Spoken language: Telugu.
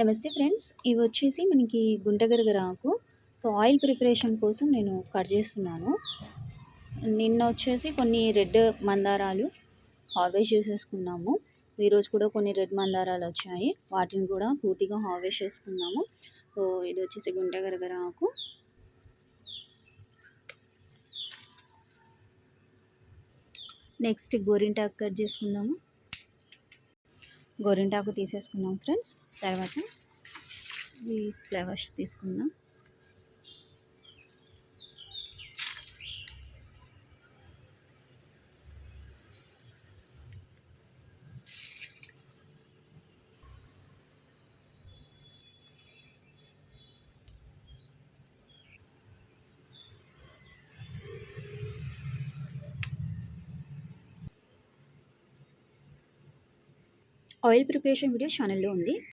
నమస్తే ఫ్రెండ్స్. ఇవి వచ్చేసి మనకి గుంటగరగరాకు సో ఆయిల్ ప్రిపరేషన్ కోసం నేను కట్ చేస్తున్నాను. నిన్న వచ్చేసి కొన్ని రెడ్ మందారాలు హార్వెస్ట్ చేసేసుకున్నాము. ఈరోజు కూడా కొన్ని రెడ్ మందారాలు వచ్చాయి. వాటిని కూడా పూర్తిగా హార్వెస్ట్ చేసుకున్నాము. సో ఇది వచ్చేసి గుంటగరగరాకు నెక్స్ట్ గోరింటాకు కట్ చేసుకుందాము. గోరింటాకు తీసేసుకున్నాం ఫ్రెండ్స్. తర్వాత ఈ ఫ్లవర్స్ తీసుకుందాం. ఆయిల్ ప్రిపరేషన్ వీడియో ఛానల్లో ఉంది.